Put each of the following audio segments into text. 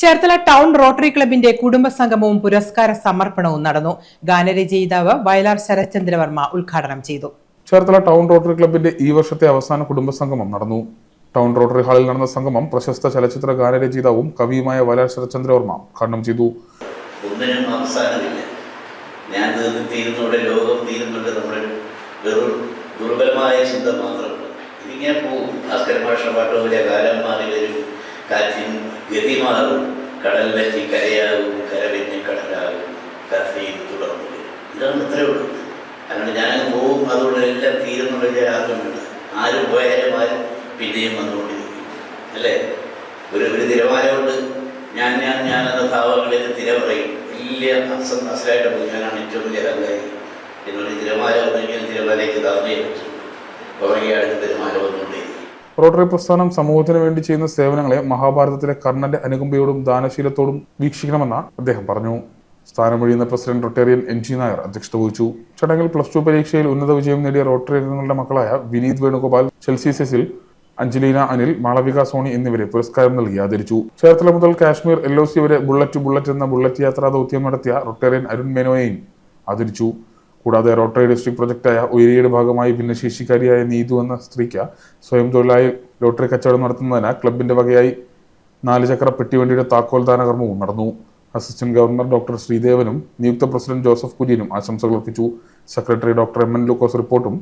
Cherthala town rotary ക്ലബിന്റെ കുടുംബ സംഗമവും പുരസ്കാര സമർപ്പണവും നടന്നു. ഗാനരചയിതാവ് വയലാർ ശരത്ചന്ദ്രവർമ്മ ഉദ്ഘാടനം ചെയ്തു. ചേർത്തല ടൗൺ റോട്ടറി ക്ലബിന്റെ ഈ വർഷത്തെ അവസാന കുടുംബ സംഗമം നടന്നു. ടൗൺ റോട്ടറി ഹാളിൽ നടന്ന സംഗമം പ്രശസ്ത ചലച്ചിത്ര ഗാനരചയിതാവും കവിയുമായ വയലാർ ശരത്ചന്ദ്രവർമ്മ ഉദ്ഘാടനം ചെയ്തു. ഒന്നിനും അവസാനമില്ല ഞാൻ ലോകം തീരുന്നുണ്ട്. നമ്മുടെ വെറും ദുർബലമായ ചിന്ത മാത്രമാണ് ഇതിങ്ങനെ പോകും. ഭാസ്കര ഭാഷ പാട്ട് കാലം മാറി വരും. കാറ്റിൻ ഗതി മാറും കടൽ പറ്റി കരയാകും കരവിഞ്ഞ് കടലാകും. കഥയിൽ തുടർന്നു വരും. ഇതാണ് ഇത്രയേ ഉള്ളൂ. കാരണം ഞാൻ പോവും അതുകൊണ്ട് എല്ലാം തീരുന്ന വലിയ ആഗ്രഹമുണ്ട് ആര് പോയാലും ആരും പിന്നെയും വന്നുകൊണ്ടിരിക്കും. അല്ലേ? ഒരു ഒരു തിരമാലമുണ്ട് ഞാൻ ഞാൻ ഞാൻ എന്ന ഭാവങ്ങളിൽ തിര പറയും. വലിയ അസം അസലായിട്ട് പോകും ഞാനാണ് ഏറ്റവും വലിയ അഹങ്കാരി എന്നൊരു തിരമാല വന്നെങ്കിൽ തിരമാലയ്ക്ക് ധാരണയെ പറ്റും പുറകെ അടുത്ത് തിരമാല വന്നുകൊണ്ടേയിരിക്കും റോട്ടറി പ്രസ്ഥാനം സമൂഹത്തിന് വേണ്ടി ചെയ്യുന്ന സേവനങ്ങളെ മഹാഭാരതത്തിലെ കർണന്റെ അനുകമ്പയോടും ദാനശീലത്തോടും വീക്ഷിക്കണമെന്ന് അദ്ദേഹം പറഞ്ഞു. സ്ഥാനമൊഴിയുന്ന president rotarian N G Nair അധ്യക്ഷത വഹിച്ചു. ചടങ്ങിൽ പ്ലസ് ടു പരീക്ഷയിൽ ഉന്നത വിജയം നേടിയ റോട്ടറി അംഗങ്ങളുടെ മക്കളായ Vineeth Venugopal Chelsea Cecil Angelina Anil Malavika Sony എന്നിവരെ പുരസ്കാരം നൽകി ആദരിച്ചു. ചേർത്തല മുതൽ കാശ്മീർ എൽ ഒ സി വരെ ബുള്ളറ്റ് ബുള്ളറ്റ് എന്ന ബുള്ളറ്റ് യാത്രാ ദൗത്യം നടത്തിയ റൊട്ടേറിയൻ അരുൺ മേനോയെയും ആദരിച്ചു. കൂടാതെ റോട്ടറി ഡിസ്ട്രിക്ട് പ്രൊജക്റ്റായ ഉയരിയുടെ ഭാഗമായി ഭിന്നശേഷിക്കാരിയായ നീതു എന്ന സ്ത്രീക്ക് സ്വയം തൊഴിലായി ലോട്ടറി കച്ചവടം നടത്തുന്നതിന് ക്ലബിന്റെ വകയായി നാല് ചക്ര പെട്ടിവണ്ടിയുടെ താക്കോൽ കർമ്മവും നടന്നു. അസിസ്റ്റന്റ് ഗവർണർ ഡോക്ടർ ശ്രീദേവനും നിയുക്ത പ്രസിഡന്റ് ജോസഫ് കുര്യനും ആശംസകൾ അർപ്പിച്ചു. Secretary doctor M N Lukose റിപ്പോർട്ടും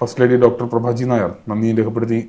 first lady doctor Prabhaji Nair നന്ദി രേഖപ്പെടുത്തി.